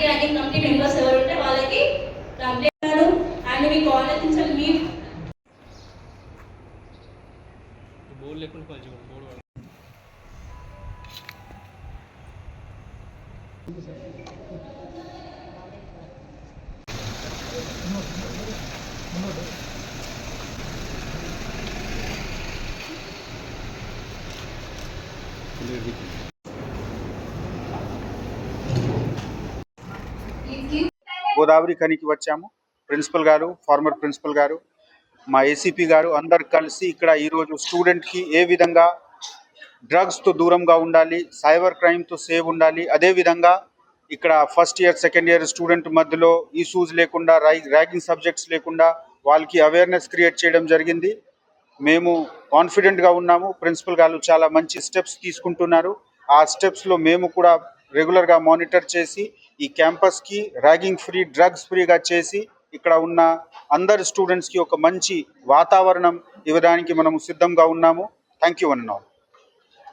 Anti ragging committee members ఎవరు ఉంటే వాళ్ళకి కంప్లైంట్ అండ్ మీ కాలేజ్ నుంచి మీ బోర్డు లేకుండా గోదావరి ఖనికి వచ్చాము. ప్రిన్సిపల్ గారు ఫార్మర్ ప్రిన్సిపల్ గారు మా ఏసీపీ గారు అందరు కలిసి ఇక్కడ ఈరోజు స్టూడెంట్కి ఏ విధంగా డ్రగ్స్తో దూరంగా ఉండాలి సైబర్ క్రైమ్తో సేవ్ ఉండాలి అదేవిధంగా ఇక్కడ first year second year student మధ్యలో ఇష్యూస్ లేకుండా రై ర్యాగింగ్ సబ్జెక్ట్స్ లేకుండా వాళ్ళకి అవేర్నెస్ క్రియేట్ చేయడం జరిగింది. మేము కాన్ఫిడెంట్గా ఉన్నాము. ప్రిన్సిపల్ గారు చాలా మంచి స్టెప్స్ తీసుకుంటున్నారు. ఆ స్టెప్స్లో మేము కూడా రెగ్యులర్గా మానిటర్ చేసి ఈ క్యాంపస్కి ర్యాగింగ్ ఫ్రీ డ్రగ్స్ ఫ్రీగా చేసి ఇక్కడ ఉన్న అందరు స్టూడెంట్స్కి ఒక మంచి వాతావరణం ఇవ్వడానికి మనము సిద్ధంగా ఉన్నాము. థ్యాంక్ యూ అన్నాం